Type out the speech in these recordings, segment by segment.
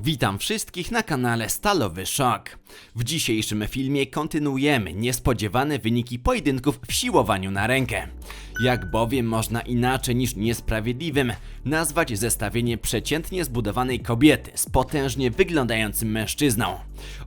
Witam wszystkich na kanale Stalowy Szok. W dzisiejszym filmie kontynuujemy niespodziewane wyniki pojedynków w siłowaniu na rękę. Jak bowiem można inaczej niż niesprawiedliwym nazwać zestawienie przeciętnie zbudowanej kobiety z potężnie wyglądającym mężczyzną.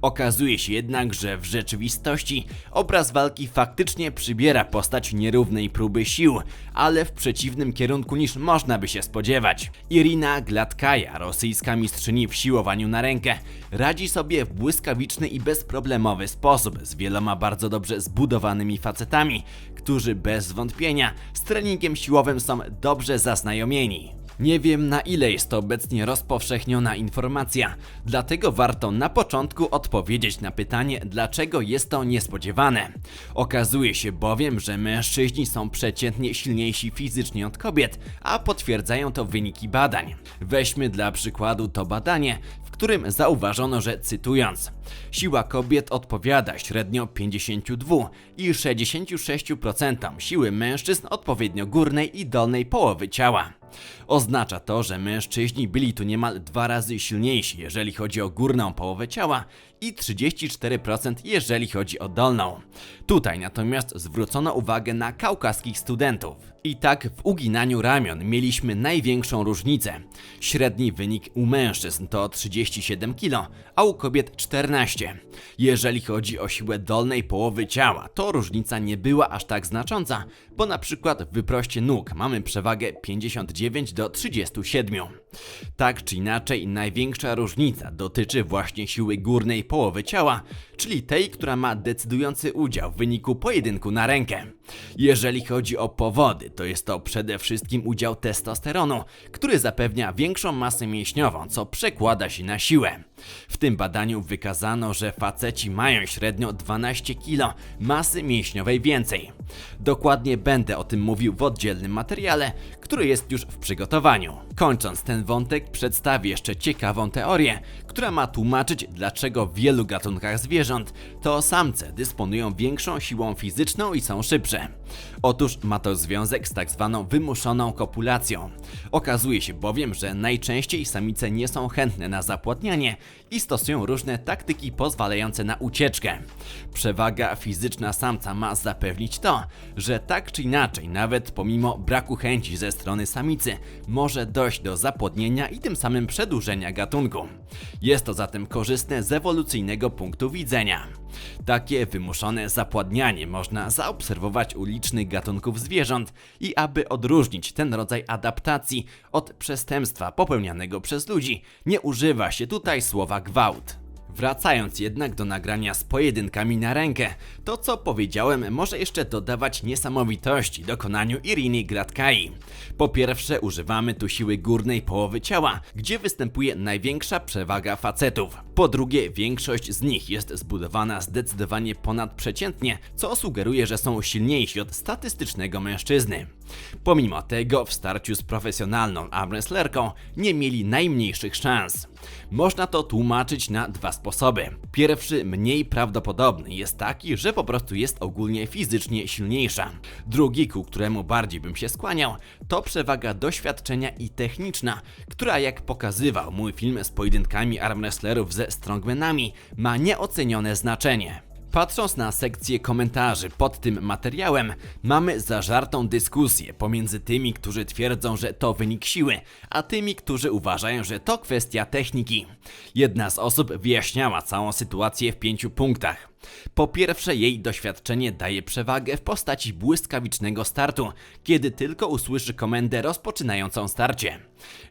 Okazuje się jednak, że w rzeczywistości obraz walki faktycznie przybiera postać nierównej próby sił, ale w przeciwnym kierunku niż można by się spodziewać. Irina Gladkaja, rosyjska mistrzyni w siłowaniu na rękę, radzi sobie w błyskawiczny i bezproblemowy sposób z wieloma bardzo dobrze zbudowanymi facetami, którzy bez wątpienia z treningiem siłowym są dobrze zaznajomieni. Nie wiem na ile jest to obecnie rozpowszechniona informacja, dlatego warto na początku odpowiedzieć na pytanie, dlaczego jest to niespodziewane. Okazuje się bowiem, że mężczyźni są przeciętnie silniejsi fizycznie od kobiet, a potwierdzają to wyniki badań. Weźmy dla przykładu to badanie, którym zauważono, że cytując, siła kobiet odpowiada średnio 52 i 66% siły mężczyzn odpowiednio górnej i dolnej połowy ciała. Oznacza to, że mężczyźni byli tu niemal dwa razy silniejsi, jeżeli chodzi o górną połowę ciała i 34% jeżeli chodzi o dolną. Tutaj natomiast zwrócono uwagę na kaukaskich studentów. I tak w uginaniu ramion mieliśmy największą różnicę. Średni wynik u mężczyzn to 37 kg, a u kobiet 14. Jeżeli chodzi o siłę dolnej połowy ciała, to różnica nie była aż tak znacząca, bo na przykład w wyproście nóg mamy przewagę 59 do 37. Tak czy inaczej, największa różnica dotyczy właśnie siły górnej połowy ciała, czyli tej, która ma decydujący udział w wyniku pojedynku na rękę. Jeżeli chodzi o powody, to jest to przede wszystkim udział testosteronu, który zapewnia większą masę mięśniową, co przekłada się na siłę. W tym badaniu wykazano, że faceci mają średnio 12 kg masy mięśniowej więcej. Dokładnie będę o tym mówił w oddzielnym materiale, który jest już w przygotowaniu. Kończąc ten wątek, przedstawię jeszcze ciekawą teorię, która ma tłumaczyć, dlaczego w wielu gatunkach zwierząt to samce dysponują większą siłą fizyczną i są szybsze. Otóż ma to związek z tak zwaną wymuszoną kopulacją. Okazuje się bowiem, że najczęściej samice nie są chętne na zapłodnianie i stosują różne taktyki pozwalające na ucieczkę. Przewaga fizyczna samca ma zapewnić to, że tak czy inaczej, nawet pomimo braku chęci ze strony samicy, może dojść do zapłodnienia i tym samym przedłużenia gatunku. Jest to zatem korzystne z ewolucyjnego punktu widzenia. Takie wymuszone zapładnianie można zaobserwować u licznych gatunków zwierząt i aby odróżnić ten rodzaj adaptacji od przestępstwa popełnianego przez ludzi, nie używa się tutaj słowa gwałt. Wracając jednak do nagrania z pojedynkami na rękę, to co powiedziałem może jeszcze dodawać niesamowitości dokonaniu Iriny Gradkai. Po pierwsze używamy tu siły górnej połowy ciała, gdzie występuje największa przewaga facetów. Po drugie większość z nich jest zbudowana zdecydowanie ponadprzeciętnie, co sugeruje, że są silniejsi od statystycznego mężczyzny. Pomimo tego w starciu z profesjonalną armwrestlerką nie mieli najmniejszych szans. Można to tłumaczyć na dwa sposoby. Pierwszy, mniej prawdopodobny, jest taki, że po prostu jest ogólnie fizycznie silniejsza. Drugi, ku któremu bardziej bym się skłaniał, to przewaga doświadczenia i techniczna, która jak pokazywał mój film z pojedynkami armwrestlerów ze strongmanami, ma nieocenione znaczenie. Patrząc na sekcję komentarzy pod tym materiałem, mamy zażartą dyskusję pomiędzy tymi, którzy twierdzą, że to wynik siły, a tymi, którzy uważają, że to kwestia techniki. Jedna z osób wyjaśniała całą sytuację w pięciu punktach. Po pierwsze, jej doświadczenie daje przewagę w postaci błyskawicznego startu, kiedy tylko usłyszy komendę rozpoczynającą starcie.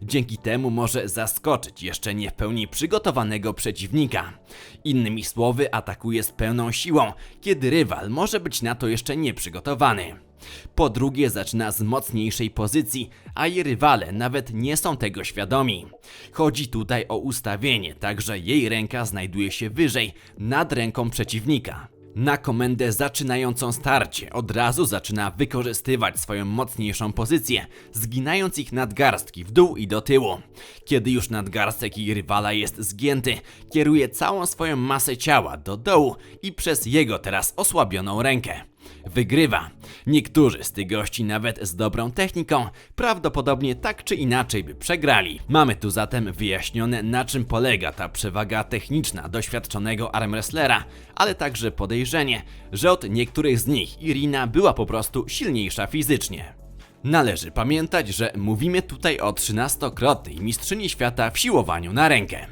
Dzięki temu może zaskoczyć jeszcze nie w pełni przygotowanego przeciwnika. Innymi słowy, atakuje z pełną siłą, kiedy rywal może być na to jeszcze nieprzygotowany. Po drugie, zaczyna z mocniejszej pozycji, a jej rywale nawet nie są tego świadomi. Chodzi tutaj o ustawienie, tak że jej ręka znajduje się wyżej, nad ręką przeciwnika. Na komendę zaczynającą starcie od razu zaczyna wykorzystywać swoją mocniejszą pozycję, zginając ich nadgarstki w dół i do tyłu. Kiedy już nadgarstek jej rywala jest zgięty, kieruje całą swoją masę ciała do dołu i przez jego teraz osłabioną rękę. Wygrywa. Niektórzy z tych gości nawet z dobrą techniką prawdopodobnie tak czy inaczej by przegrali. Mamy tu zatem wyjaśnione na czym polega ta przewaga techniczna doświadczonego armwrestlera, ale także podejrzenie, że od niektórych z nich Irina była po prostu silniejsza fizycznie. Należy pamiętać, że mówimy tutaj o 13-krotnej mistrzyni świata w siłowaniu na rękę.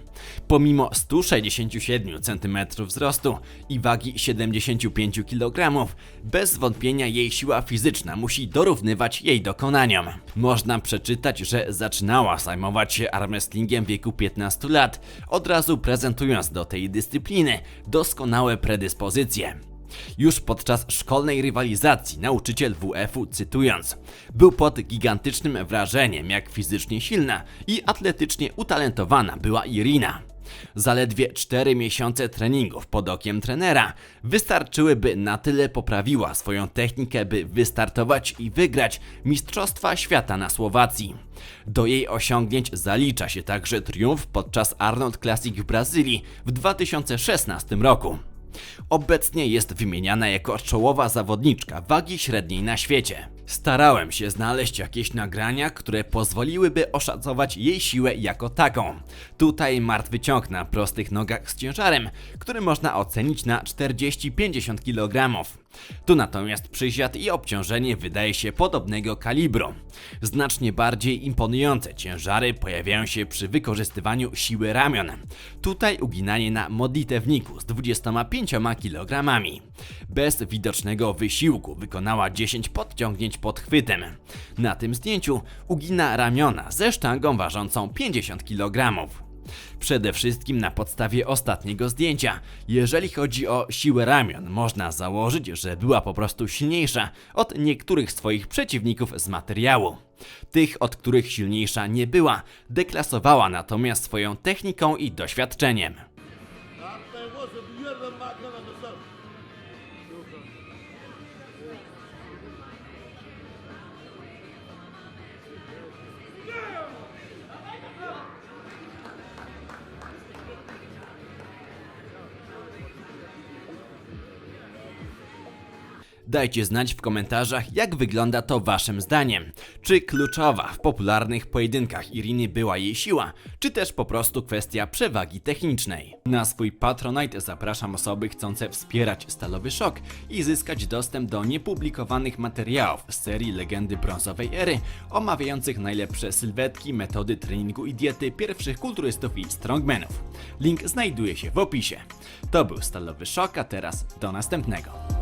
Pomimo 167 cm wzrostu i wagi 75 kg, bez wątpienia jej siła fizyczna musi dorównywać jej dokonaniom. Można przeczytać, że zaczynała zajmować się armwrestlingiem w wieku 15 lat, od razu prezentując do tej dyscypliny doskonałe predyspozycje. Już podczas szkolnej rywalizacji nauczyciel WF-u cytując Był pod gigantycznym wrażeniem jak fizycznie silna i atletycznie utalentowana była Irina. Zaledwie 4 miesiące treningów pod okiem trenera wystarczyłyby na tyle poprawiła swoją technikę, by wystartować i wygrać Mistrzostwa Świata na Słowacji. Do jej osiągnięć zalicza się także triumf podczas Arnold Classic w Brazylii w 2016 roku. Obecnie jest wymieniana jako czołowa zawodniczka wagi średniej na świecie. Starałem się znaleźć jakieś nagrania, które pozwoliłyby oszacować jej siłę jako taką. Tutaj martwy ciąg na prostych nogach z ciężarem, który można ocenić na 40-50 kg. Tu natomiast przysiad i obciążenie wydaje się podobnego kalibru. Znacznie bardziej imponujące ciężary pojawiają się przy wykorzystywaniu siły ramion. Tutaj uginanie na modlitewniku z 25 kg. Bez widocznego wysiłku wykonała 10 podciągnięć pod chwytem. Na tym zdjęciu ugina ramiona ze sztangą ważącą 50 kg. Przede wszystkim na podstawie ostatniego zdjęcia. Jeżeli chodzi o siłę ramion, można założyć, że była po prostu silniejsza od niektórych swoich przeciwników z materiału. Tych, od których silniejsza nie była, deklasowała natomiast swoją techniką i doświadczeniem. Dajcie znać w komentarzach, jak wygląda to waszym zdaniem. Czy kluczowa w popularnych pojedynkach Iriny była jej siła, czy też po prostu kwestia przewagi technicznej. Na swój Patronite zapraszam osoby chcące wspierać Stalowy Szok i zyskać dostęp do niepublikowanych materiałów z serii Legendy Brązowej Ery, omawiających najlepsze sylwetki, metody treningu i diety pierwszych kulturystów i strongmanów. Link znajduje się w opisie. To był Stalowy Szok, a teraz do następnego.